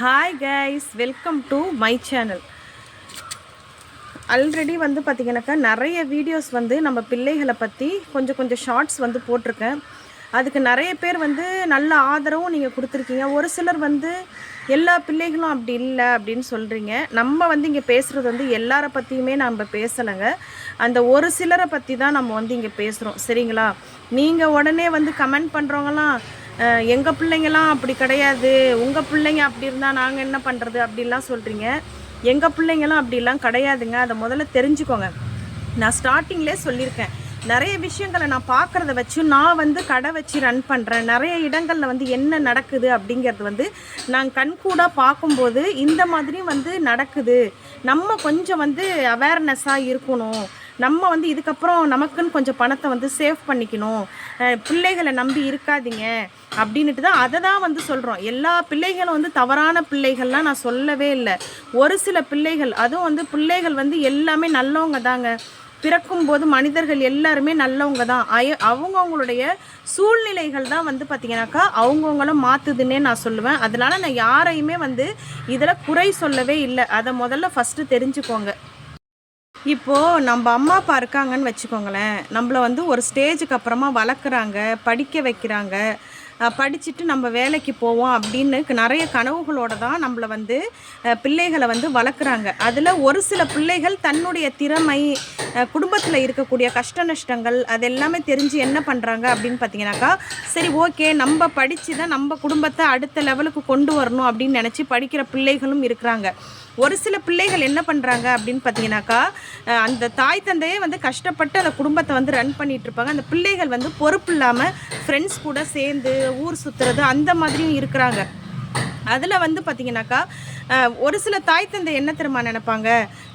Hi guys welcome to my channel already வந்து பார்த்திங்கனாக்கா நிறைய வீடியோஸ் வந்து நம்ம பிள்ளைகளை பற்றி கொஞ்சம் கொஞ்சம் ஷார்ட்ஸ் வந்து போட்டிருக்கேன். அதுக்கு நிறைய பேர் வந்து நல்ல ஆதரவும் நீங்கள் கொடுத்துருக்கீங்க. ஒரு சிலர் வந்து எல்லா பிள்ளைகளும் அப்படி இல்லை அப்படின்னு சொல்கிறீங்க நம்ம வந்து இங்கே பேசுகிறது வந்து எல்லாரை பற்றியுமே நம்ம பேசலைங்க. அந்த ஒரு சிலரை பற்றி தான் நம்ம வந்து இங்கே பேசுகிறோம் சரிங்களா? நீங்கள் உடனே வந்து கமெண்ட் பண்ணுறவங்களாம் எங்கள் பிள்ளைங்கெல்லாம் அப்படி கிடையாது. உங்கள் பிள்ளைங்க அப்படி இருந்தால் நாங்கள் என்ன பண்ணுறது அப்படிலாம் சொல்கிறீங்க எங்கள் பிள்ளைங்களாம் அப்படிலாம் கிடையாதுங்க. அதை முதல்ல தெரிஞ்சுக்கோங்க. நான் ஸ்டார்டிங்லேயே சொல்லியிருக்கேன். நிறைய விஷயங்களை நான் பார்க்குறத வச்சு நான் வந்து கடை வச்சு ரன் பண்ணுறேன் நிறைய இடங்களில் வந்து என்ன நடக்குது அப்படிங்கிறது வந்து நான் கண்கூடாக பார்க்கும்போது இந்த மாதிரியும் வந்து நடக்குது. நம்ம கொஞ்சம் வந்து அவேர்னஸாக இருக்கணும். நம்ம வந்து இதுக்கப்புறம் நமக்குன்னு கொஞ்சம் பணத்தை வந்து சேவ் பண்ணிக்கணும். பிள்ளைகளை நம்பி இருக்காதீங்க அப்படின்ட்டு தான் அதை தான் வந்து சொல்கிறோம் எல்லா பிள்ளைகளும் வந்து தவறான பிள்ளைகள்லாம் நான் சொல்லவே இல்லை. ஒரு சில பிள்ளைகள் அதுவும் வந்து பிள்ளைகள் வந்து எல்லாமே நல்லவங்க தாங்க. பிறக்கும்போது மனிதர்கள் எல்லாருமே நல்லவங்க தான். அய அவங்கவுங்களுடைய சூழ்நிலைகள் தான் வந்து பார்த்திங்கனாக்கா அவங்கவுங்கள மாற்றுதுன்னே நான் சொல்லுவேன். அதனால் நான் யாரையுமே வந்து இதில் குறை சொல்லவே இல்லை. அதை முதல்ல ஃபஸ்ட்டு தெரிஞ்சுக்கோங்க. இப்போது நம்ம அம்மா அப்பா இருக்காங்கன்னு வச்சுக்கோங்களேன். நம்மளை வந்து ஒரு ஸ்டேஜுக்கு அப்புறமா வளர்க்குறாங்க படிக்க வைக்கிறாங்க. படிச்சுட்டு நம்ம வேலைக்கு போவோம் அப்படின்னு நிறைய கனவுகளோடு தான் நம்மளை வந்து பிள்ளைகளை வந்து வளர்க்குறாங்க. அதில் ஒரு சில பிள்ளைகள் தன்னுடைய திறமை குடும்பத்தில் இருக்கக்கூடிய கஷ்ட நஷ்டங்கள் அது எல்லாமே தெரிஞ்சு என்ன பண்ணுறாங்க அப்படின்னு பார்த்தீங்கன்னாக்கா சரி ஓகே நம்ம படித்து தான் நம்ம குடும்பத்தை அடுத்த லெவலுக்கு கொண்டு வரணும் அப்படின்னு நினச்சி படிக்கிற பிள்ளைகளும் இருக்கிறாங்க. ஒரு சில பிள்ளைகள் என்ன பண்ணுறாங்க அப்படின்னு பார்த்தீங்கன்னாக்கா அந்த தாய் தந்தையே வந்து கஷ்டப்பட்டு அந்த குடும்பத்தை வந்து ரன் பண்ணிட்டு இருப்பாங்க. அந்த பிள்ளைகள் வந்து பொறுப்பு இல்லாமல் ஃப்ரெண்ட்ஸ் கூட சேர்ந்து ஊர் சுற்றுறது அந்த மாதிரியும் இருக்கிறாங்க. அதில் வந்து பார்த்தீங்கன்னாக்கா ஒரு சில தாய் தந்தை என்ன தெரியுமா நினைப்பாங்க?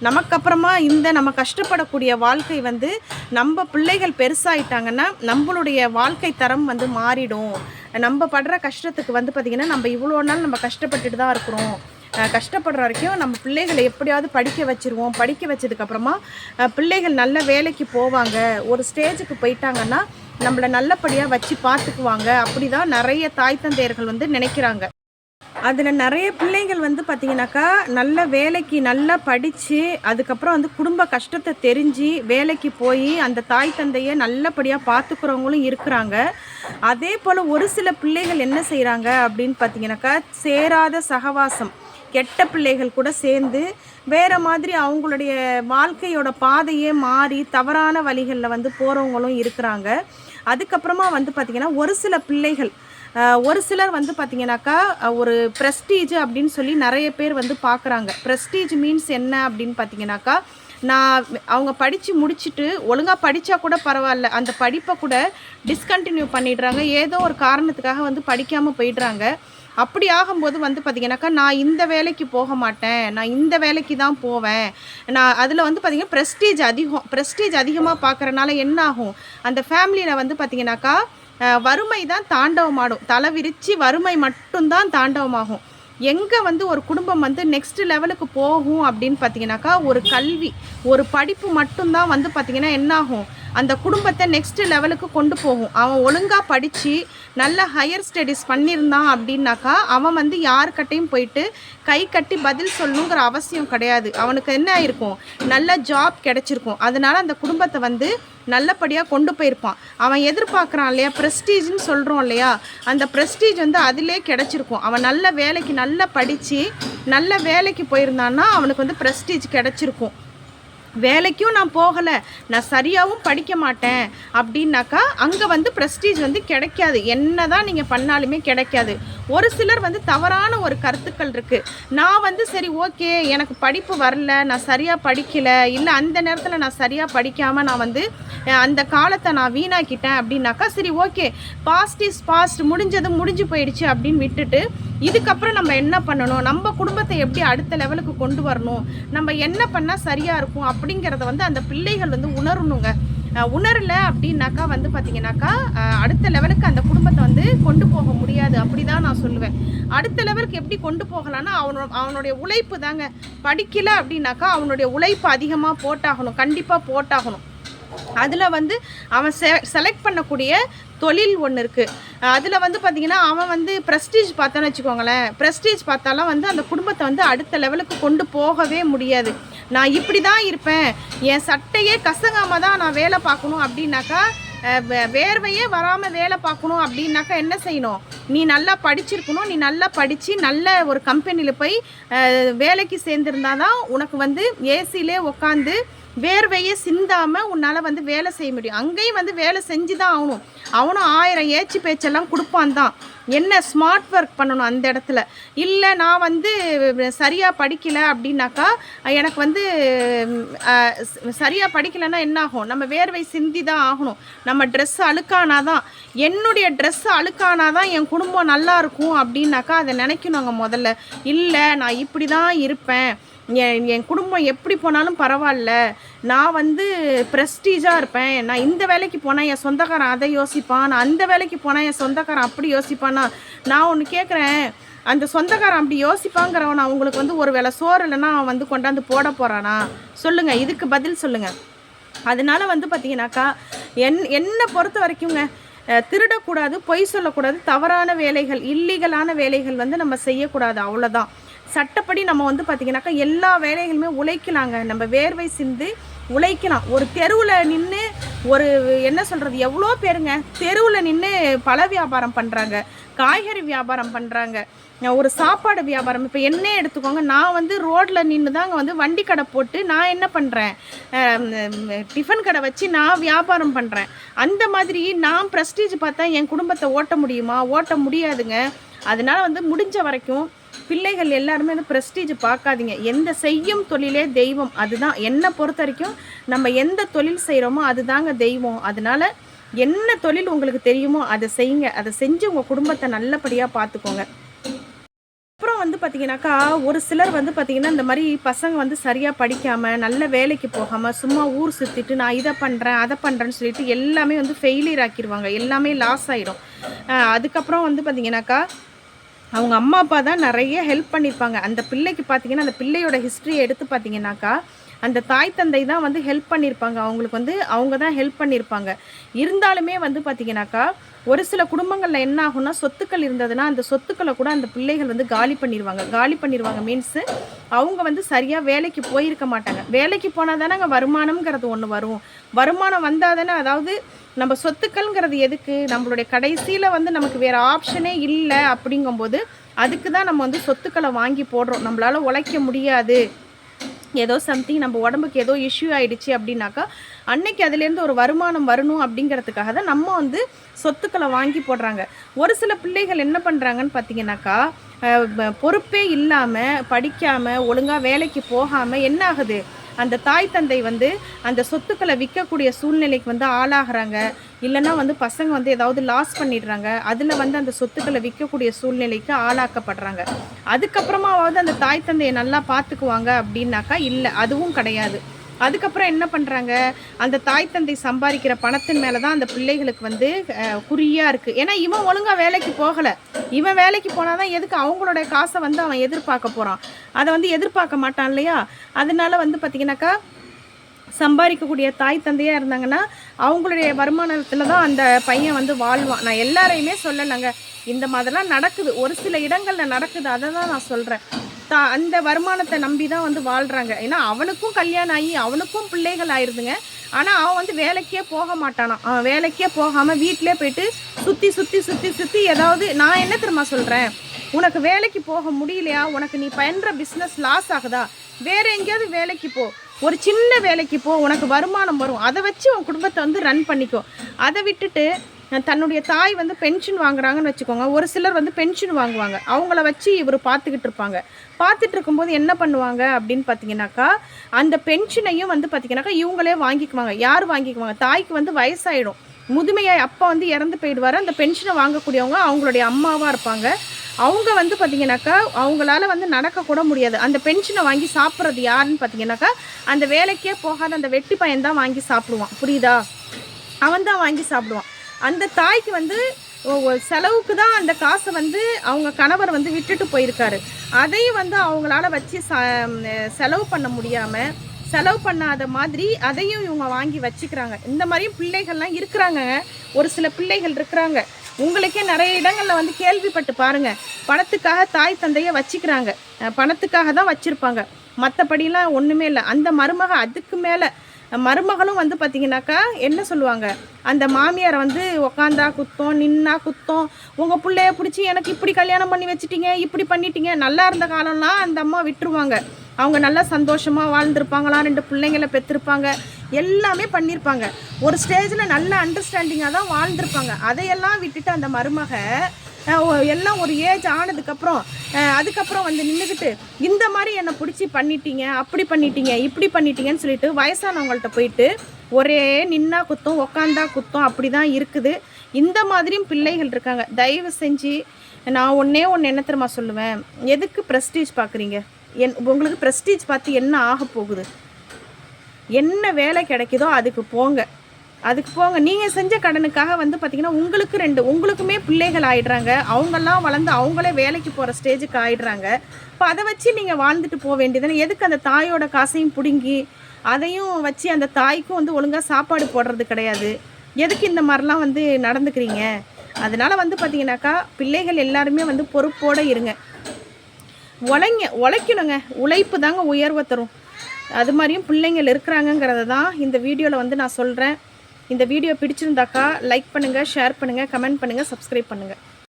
நமக்கு அப்புறமா இந்த நம்ம கஷ்டப்படக்கூடிய வாழ்க்கை வந்து நம்ம பிள்ளைகள் பெருசாயிட்டாங்கன்னா நம்மளுடைய வாழ்க்கை தரம் வந்து மாறிடும். நம்ம படுற கஷ்டத்துக்கு வந்து பார்த்திங்கன்னா நம்ம இவ்வளோ நாள் நம்ம கஷ்டப்பட்டுட்டு தான் இருக்கிறோம். கஷ்டப்படுற வரைக்கும் நம்ம பிள்ளைகளை எப்படியாவது படிக்க வச்சுருவோம். படிக்க வச்சதுக்கப்புறமா பிள்ளைகள் நல்ல வேலைக்கு போவாங்க. ஒரு ஸ்டேஜுக்கு போயிட்டாங்கன்னா நம்மளை நல்லபடியாக வச்சு பார்த்துக்குவாங்க. அப்படி தான் நிறைய தாய் தந்தையர்கள் வந்து நினைக்கிறாங்க. அதில் நிறைய பிள்ளைகள் வந்து பார்த்திங்கனாக்கா நல்ல வேலைக்கு நல்லா படித்து அதுக்கப்புறம் வந்து குடும்ப கஷ்டத்தை தெரிஞ்சு வேலைக்கு போய் அந்த தாய் தந்தையை நல்லபடியாக பார்த்துக்கிறவங்களும் இருக்கிறாங்க. அதே போல் ஒரு சில பிள்ளைகள் என்ன செய்கிறாங்க அப்படின்னு பார்த்தீங்கன்னாக்கா சேராத சகவாசம். கெட்ட பிள்ளைகள் கூட சேர்ந்து வேறு மாதிரி அவங்களுடைய வாழ்க்கையோட பாதையே மாறி தவறான வழிகளில் வந்து போகிறவங்களும் இருக்கிறாங்க. அதுக்கப்புறமா வந்து பார்த்திங்கன்னா ஒரு சில பிள்ளைகள் ஒரு சிலர் வந்து பார்த்திங்கனாக்கா ஒரு ப்ரெஸ்டீஜ் அப்படின்னு சொல்லி நிறைய பேர் வந்து பார்க்குறாங்க ப்ரெஸ்டீஜ் மீன்ஸ் என்ன அப்படின்னு பார்த்தீங்கன்னாக்கா நான் அவங்க படித்து முடிச்சுட்டு ஒழுங்காக படித்தா கூட பரவாயில்ல அந்த படிப்பை கூட டிஸ்கண்டினியூ பண்ணிடுறாங்க. ஏதோ ஒரு காரணத்துக்காக வந்து படிக்காமல் போயிடுறாங்க. அப்படி ஆகும்போது வந்து பார்த்திங்கனாக்கா நான் இந்த வேலைக்கு போக மாட்டேன். நான் இந்த வேலைக்கு தான் போவேன். நான் அதில் வந்து பார்த்திங்கன்னா ப்ரெஸ்டீஜ் அதிகம் ப்ரெஸ்டீஜ் அதிகமாக பார்க்குறனால என்ன ஆகும் அந்த ஃபேமிலியில் வந்து பார்த்திங்கனாக்கா வறுமை தான் தாண்டவமாடும். தலை விரித்து வறுமை மட்டும்தான் தாண்டவமாகும். எங்கே வந்து ஒரு குடும்பம் வந்து நெக்ஸ்ட் லெவலுக்கு போகும் அப்படின்னு பார்த்தீங்கன்னாக்கா ஒரு கல்வி ஒரு படிப்பு மட்டும்தான் வந்து பார்த்திங்கன்னா என்னாகும்? அந்த குடும்பத்தை நெக்ஸ்ட் லெவலுக்கு கொண்டு போகும். அவன் ஒழுங்காக படித்து நல்ல ஹையர் ஸ்டடீஸ் பண்ணியிருந்தான் அப்படின்னாக்கா அவன் வந்து யாருக்கிட்டையும் போயிட்டு கை கட்டி பதில் சொல்லணுங்கிற அவசியம் கிடையாது. அவனுக்கு என்ன ஆயிருக்கும்? நல்ல ஜாப் கிடைச்சிருக்கும். அதனால் அந்த குடும்பத்தை வந்து நல்லபடியாக கொண்டு போயிருப்பான். அவன் எதிர்பார்க்குறான் இல்லையா? ப்ரெஸ்டீஜ்னு சொல்கிறோம் இல்லையா? அந்த ப்ரெஸ்டீஜ் வந்து அதிலே கிடச்சிருக்கும். அவன் நல்ல வேலைக்கு நல்லா படித்து நல்ல வேலைக்கு போயிருந்தான்னா அவனுக்கு வந்து ப்ரெஸ்டீஜ் கிடச்சிருக்கும். வேலைக்கும் நான் போகலை. நான் சரியாகவும் படிக்க மாட்டேன். அப்படின்னாக்கா அங்கே வந்து ப்ரெஸ்டீஜ் வந்து கிடைக்காது. என்ன தான் நீங்கள் பண்ணாலுமே கிடைக்காது. ஒரு சிலர் வந்து தவறான ஒரு கருத்துக்கள் இருக்குது நான் வந்து சரி ஓகே எனக்கு படிப்பு வரல நான் சரியாக படிக்கலை இல்லை அந்த நேரத்தில் நான் சரியாக படிக்காமல் நான் வந்து அந்த காலத்தை நான் வீணாக்கிட்டேன் அப்படின்னாக்கா சரி ஓகே பாஸ்ட் இஸ் பாஸ்ட் முடிஞ்சது முடிஞ்சு போயிடுச்சு அப்படின்னு விட்டுட்டு இதுக்கப்புறம் நம்ம என்ன பண்ணணும்? நம்ம குடும்பத்தை எப்படி அடுத்த லெவலுக்கு கொண்டு வரணும்? நம்ம என்ன பண்ணால் சரியாக இருக்கும் அப்படிங்கிறத வந்து அந்த பிள்ளைகள் வந்து உணரணுங்க. உணரல அப்படின்னாக்கா வந்து பார்த்தீங்கன்னாக்கா அடுத்த லெவலுக்கு அந்த குடும்பத்தை வந்து கொண்டு போக முடியாது. அப்படி தான் நான் சொல்லுவேன். அடுத்த லெவலுக்கு எப்படி கொண்டு போகலான்னா அவனோட அவனுடைய உழைப்பு தாங்க. படிக்கல அப்படின்னாக்கா அவனுடைய உழைப்பு அதிகமாக போட்டாகணும். கண்டிப்பாக போட்டாகணும். அதில் வந்து அவன் செ செலக்ட் பண்ணக்கூடிய தொழில் ஒன்று இருக்குது அதில் வந்து பார்த்திங்கன்னா அவன் வந்து ப்ரெஸ்டீஜ் பார்த்தான்னு வச்சுக்கோங்களேன். ப்ரெஸ்டீஜ் பார்த்தாலும் வந்து அந்த குடும்பத்தை வந்து அடுத்த லெவலுக்கு கொண்டு போகவே முடியாது. நான் இப்படி தான் இருப்பேன். என் சட்டையே கசங்காம தான் நான் வேலை பார்க்கணும் அப்படின்னாக்கா வே- வேர்வையே வராமல் வேலை பார்க்கணும் அப்படின்னாக்கா என்ன செய்யணும்? நீ நல்லா படிச்சிருக்கணும். நீ நல்லா படித்து நல்ல ஒரு கம்பெனியில் போய் வேலைக்கு சேர்ந்துருந்தா தான் உனக்கு வந்து ஏசியிலே உட்காந்து வேர்வையே சிந்தாமல் உன்னால் வந்து வேலை செய்ய முடியும். அங்கேயும் வந்து வேலை செஞ்சு தான் ஆகணும். அவனும் ஆயிரம் ஏச்சு பேச்செல்லாம் கொடுப்பான் தான் என்ன ஸ்மார்ட் ஒர்க் பண்ணணும் அந்த இடத்துல? இல்லை நான் வந்து சரியாக படிக்கலை அப்படின்னாக்கா எனக்கு வந்து சரியாக படிக்கலைன்னா என்ன ஆகும் நம்ம வேர்வை சிந்தி தான் ஆகணும். நம்ம ட்ரெஸ் அழுக்கானாதான். என்னுடைய ட்ரெஸ் அழுக்கானாதான் என் குடும்பம் நல்லா இருக்கும் அப்படின்னாக்கா அதை நினைக்கணுங்க முதல்ல. இல்லை நான் இப்படி தான் இருப்பேன். என் என் குடும்பம் எப்படி போனாலும் பரவாயில்ல. நான் வந்து ப்ரெஸ்டீஜாக இருப்பேன். நான் இந்த வேலைக்கு போனால் என் சொந்தக்காரன் அதை யோசிப்பான். நான் அந்த வேலைக்கு போனால் என் சொந்தக்காரன் அப்படி யோசிப்பானா? நான் ஒன்று கேட்குறேன் அந்த சொந்தக்காரன் அப்படி யோசிப்பாங்கிறவன் அவங்களுக்கு வந்து ஒரு வேளை சோறு இல்லைன்னா அவன் வந்து கொண்டாந்து போட போகிறானா சொல்லுங்கள் இதுக்கு பதில் சொல்லுங்கள் அதனால வந்து பார்த்தீங்கன்னாக்கா என் என்னை பொறுத்த வரைக்குங்க திருடக்கூடாது பொய் சொல்லக்கூடாது தவறான வேலைகள் இல்லீகலான வேலைகள் வந்து நம்ம செய்யக்கூடாது. அவ்வளோதான் சட்டப்படி நம்ம வந்து பார்த்திங்கனாக்கா எல்லா வேலைகளுமே உழைக்கலாங்க. நம்ம வேர்வை சிந்து உழைக்கலாம். ஒரு தெருவில் நின்று ஒரு என்ன சொல்கிறது எவ்வளோ பேருங்க தெருவில் நின்று பழ வியாபாரம் பண்ணுறாங்க காய்கறி வியாபாரம் பண்ணுறாங்க ஒரு சாப்பாடு வியாபாரம். இப்போ என்ன எடுத்துக்கோங்க நான் வந்து ரோட்டில் நின்று தாங்க வந்து வண்டி கடை போட்டு நான் என்ன பண்ணுறேன் டிஃபன் கடை வச்சு நான் வியாபாரம் பண்ணுறேன் அந்த மாதிரி நான் ப்ரெஸ்டீஜ் பார்த்தா என் குடும்பத்தை ஓட்ட முடியுமா? ஓட்ட முடியாதுங்க. அதனால் வந்து முடிஞ்ச வரைக்கும் பிள்ளைகள் எல்லாருமே வந்து ப்ரெஸ்டீஜ் பார்க்காதீங்க. எந்த செய்யும் தொழிலே தெய்வம். அதுதான் என்னை பொறுத்த வரைக்கும் நம்ம எந்த தொழில் செய்கிறோமோ அதுதாங்க தெய்வம். அதனால என்ன தொழில் உங்களுக்கு தெரியுமோ அதை செய்யுங்க. அதை செஞ்சு உங்கள் குடும்பத்தை நல்லபடியாக பார்த்துக்கோங்க. அப்புறம் வந்து பார்த்தீங்கன்னாக்கா ஒரு சிலர் வந்து பார்த்தீங்கன்னா இந்த மாதிரி பசங்க வந்து சரியாக படிக்காமல் நல்ல வேலைக்கு போகாமல் சும்மா ஊர் சுற்றிட்டு நான் இதை பண்ணுறேன் அதை பண்ணுறேன்னு சொல்லிட்டு எல்லாமே வந்து ஃபெயிலியர் ஆக்கிடுவாங்க எல்லாமே லாஸ் ஆகிடும் அதுக்கப்புறம் வந்து பார்த்தீங்கன்னாக்கா அவங்க அம்மா அப்பா தான் நிறைய ஹெல்ப் பண்ணியிருப்பாங்க அந்த பிள்ளைக்கு பார்த்தீங்கன்னா அந்த பிள்ளையோட ஹிஸ்ட்ரியை எடுத்து பார்த்தீங்கன்னாக்கா அந்த தாய் தந்தை தான் வந்து ஹெல்ப் பண்ணியிருப்பாங்க அவங்களுக்கு வந்து அவங்க தான் ஹெல்ப் பண்ணியிருப்பாங்க இருந்தாலுமே வந்து பார்த்தீங்கன்னாக்கா ஒரு சில குடும்பங்களில் என்ன ஆகும்னா சொத்துக்கள் இருந்ததுன்னா அந்த சொத்துக்களை கூட அந்த பிள்ளைகள் வந்து காலி பண்ணிடுவாங்க காலி பண்ணிடுவாங்க மீன்ஸு அவங்க வந்து சரியாக வேலைக்கு போயிருக்க மாட்டாங்க. வேலைக்கு போனால் தானே அங்கே வருமானம்ங்கிறது ஒன்று வரும். வருமானம் வந்தால் தானே அதாவது நம்ம சொத்துக்கள்ங்கிறது எதுக்கு? நம்மளுடைய கடைசியில் வந்து நமக்கு வேறு ஆப்ஷனே இல்லை அப்படிங்கும்போது அதுக்கு தான் நம்ம வந்து சொத்துக்களை வாங்கி போடுறோம். நம்மளால் உழைக்க முடியாது. ஏதோ சம்திங் நம்ம உடம்புக்கு ஏதோ இஷ்யூ ஆயிடுச்சு அப்படின்னாக்கா அன்னைக்கு அதுலேருந்து ஒரு வருமானம் வரணும் அப்படிங்கிறதுக்காக தான் நம்ம வந்து சொத்துக்களை வாங்கி போடுறாங்க. ஒரு சில பிள்ளைகள் என்ன பண்ணுறாங்கன்னு பார்த்தீங்கன்னாக்கா பொறுப்பே இல்லாமல் படிக்காமல் ஒழுங்காக வேலைக்கு போகாமல் என்ன ஆகுது? அந்த தாய் தந்தை வந்து அந்த சொத்துக்களை விற்கக்கூடிய சூழ்நிலைக்கு வந்து ஆளாகிறாங்க. இல்லைன்னா வந்து பசங்க வந்து ஏதாவது லாஸ் பண்ணிடுறாங்க. அதில் வந்து அந்த சொத்துக்களை விற்கக்கூடிய சூழ்நிலைக்கு ஆளாக்கப்படுறாங்க. அதுக்கப்புறமாவது அந்த தாய் தந்தையை நல்லா பார்த்துக்குவாங்க அப்படின்னாக்கா இல்லை அதுவும் கிடையாது. அதுக்கப்புறம் என்ன பண்ணுறாங்க அந்த தாய் தந்தை சம்பாதிக்கிற பணத்தின் மேலே தான் அந்த பிள்ளைகளுக்கு வந்து குறியாக இருக்குது ஏன்னா இவன் ஒழுங்காக வேலைக்கு போகலை. இவன் வேலைக்கு போனால் தான் எதுக்கு அவங்களுடைய காசை வந்து அவன் எதிர்பார்க்க போகிறான் அதை வந்து எதிர்பார்க்க மாட்டான் இல்லையா? அதனால வந்து பார்த்திங்கனாக்கா சம்பாதிக்கக்கூடிய தாய் தந்தையாக இருந்தாங்கன்னா அவங்களுடைய வருமானத்தில் தான் அந்த பையன் வந்து வாழ்வான். நான் எல்லாரையுமே சொல்லலைங்க. இந்த மாதிரிலாம் நடக்குது. ஒரு சில இடங்களில் நடக்குது. அதை தான் நான் சொல்கிறேன் தா அந்த வருமானத்தை நம்பி தான் வந்து வாழ்கிறாங்க ஏன்னா அவனுக்கும் கல்யாணம் ஆகி அவனுக்கும் பிள்ளைகள் ஆயிருதுங்க. ஆனால் அவன் வந்து வேலைக்கே போக மாட்டானான் அவன் வேலைக்கே போகாமல் வீட்டிலே போயிட்டு சுற்றி சுற்றி சுற்றி சுற்றி ஏதாவது நான் என்ன தெரியுமா சொல்கிறேன் உனக்கு வேலைக்கு போக முடியலையா? உனக்கு நீ பயின்ற பிஸ்னஸ் லாஸ் ஆகுதா? வேறு எங்கேயாவது வேலைக்கு போ. ஒரு சின்ன வேலைக்கு போ. உனக்கு வருமானம் வரும். அதை வச்சு உன் குடும்பத்தை வந்து ரன் பண்ணிக்கோ. அதை விட்டுட்டு தன்னுடைய தாய் வந்து பென்ஷன் வாங்குறாங்கன்னு வச்சுக்கோங்க. ஒரு சிலர் வந்து பென்ஷன் வாங்குவாங்க. அவங்கள வச்சு இவர் பார்த்துக்கிட்டு இருப்பாங்க. பார்த்துட்டு இருக்கும்போது என்ன பண்ணுவாங்க அப்படின்னு பார்த்தீங்கன்னாக்கா அந்த பென்ஷனையும் வந்து பார்த்தீங்கன்னாக்கா இவங்களே வாங்கிக்குவாங்க. யார் வாங்கிக்குவாங்க? தாய்க்கு வந்து வயசாயிடும். முதுமையாய் அப்பா வந்து இறந்து போயிடுவார். அந்த பென்ஷனை வாங்கக்கூடியவங்க அவங்களுடைய அம்மாவாக இருப்பாங்க. அவங்க வந்து பார்த்தீங்கன்னாக்கா அவங்களால வந்து நடக்கக்கூட முடியாது. அந்த பென்ஷனை வாங்கி சாப்பிட்றது யாருன்னு பார்த்தீங்கன்னாக்கா அந்த வேலைக்கே போகாத அந்த வெட்டி பையன் தான் வாங்கி சாப்பிடுவான். புரியுதா? அவன் தான் வாங்கி சாப்பிடுவான். அந்த தாய்க்கு வந்து செலவுக்கு தான் அந்த காசை வந்து அவங்க கணவர் வந்து விட்டுட்டு போயிருக்காரு. அதையும் வந்து அவங்களால வச்சு ச செலவு பண்ண முடியாமல் செலவு பண்ணாத மாதிரி அதையும் இவங்க வாங்கி வச்சுக்கிறாங்க. இந்த மாதிரியும் பிள்ளைகள்லாம் இருக்கிறாங்க. ஒரு சில பிள்ளைகள் இருக்கிறாங்க. உங்களுக்கே நிறைய இடங்களில் வந்து கேள்விப்பட்டு பாருங்கள் பணத்துக்காக தாய் தந்தையை வச்சுக்கிறாங்க. பணத்துக்காக தான் வச்சுருப்பாங்க. மற்றபடிலாம் ஒன்றுமே இல்லை. அந்த மருமக அதுக்கு மேலே மருமகளும் வந்து பார்த்தீங்கன்னாக்கா என்ன சொல்லுவாங்க? அந்த மாமியாரை வந்து உக்காந்தா குத்தம் நின்னா குத்தம். உங்கள் பிள்ளைய பிடிச்சி எனக்கு இப்படி கல்யாணம் பண்ணி வச்சுட்டீங்க இப்படி பண்ணிட்டீங்க நல்லா இருந்த காலம்லாம் அந்த அம்மா விட்டுருவாங்க. அவங்க நல்லா சந்தோஷமாக வாழ்ந்திருப்பாங்களாம் ரெண்டு பிள்ளைங்களை பெற்றிருப்பாங்க எல்லாமே பண்ணியிருப்பாங்க ஒரு ஸ்டேஜில் நல்ல அண்டர்ஸ்டாண்டிங்காக தான் வாழ்ந்திருப்பாங்க. அதையெல்லாம் விட்டுட்டு அந்த மருமக எல்லாம் ஒரு ஏஜ் ஆனதுக்கப்புறம் அதுக்கப்புறம் வந்து நின்றுக்கிட்டு இந்த மாதிரி என்னை பிடிச்சி பண்ணிட்டீங்க அப்படி பண்ணிட்டீங்க இப்படி பண்ணிட்டீங்கன்னு சொல்லிட்டு வயசானவங்கள்ட்ட போயிட்டு ஒரே நின்னா குத்தம் உக்காந்தா குத்தம் அப்படி தான் இருக்குது. இந்த மாதிரியும் பிள்ளைகள் இருக்காங்க. தயவு செஞ்சு நான் ஒன்றே ஒன்று என்ன தெரியுமா சொல்லுவேன்? எதுக்கு ப்ரெஸ்டீஜ் பார்க்குறீங்க என் உங்களுக்கு ப்ரெஸ்டீஜ் பார்த்து என்ன ஆக போகுது? என்ன வேலை கிடைக்குதோ அதுக்கு போங்க. அதுக்கு போங்க. நீங்கள் செஞ்ச கடனுக்காக வந்து பார்த்தீங்கன்னா உங்களுக்கு ரெண்டு உங்களுக்குமே பிள்ளைகள் ஆயிடுறாங்க. அவங்கெல்லாம் வளர்ந்து அவங்களே வேலைக்கு போகிற ஸ்டேஜுக்கு ஆயிடுறாங்க. இப்போ அதை வச்சு நீங்கள் வாழ்ந்துட்டு போக வேண்டியதுன்னு எதுக்கு அந்த தாயோட காசையும் பிடுங்கி அதையும் வச்சு அந்த தாய்க்கும் வந்து ஒழுங்காக சாப்பாடு போடுறது கிடையாது? எதுக்கு இந்த மாதிரிலாம் வந்து நடந்துக்கிறீங்க? அதனால் வந்து பார்த்தீங்கன்னாக்கா பிள்ளைகள் எல்லாருமே வந்து பொறுப்போடு இருங்க. உழைங்க உழைக்கணுங்க. உழைப்பு தாங்க உயர்வை தரும். அது மாதிரியும் பிள்ளைங்கள் இருக்கிறாங்கங்கிறத தான் இந்த வீடியோவில் வந்து நான் சொல்கிறேன் இந்த வீடியோ பிடிச்சிருந்தாக்கா லைக் பண்ணுங்கள் ஷேர் பண்ணுங்கள் கமெண்ட் பண்ணுங்கள் சப்ஸ்கிரைப் பண்ணுங்கள்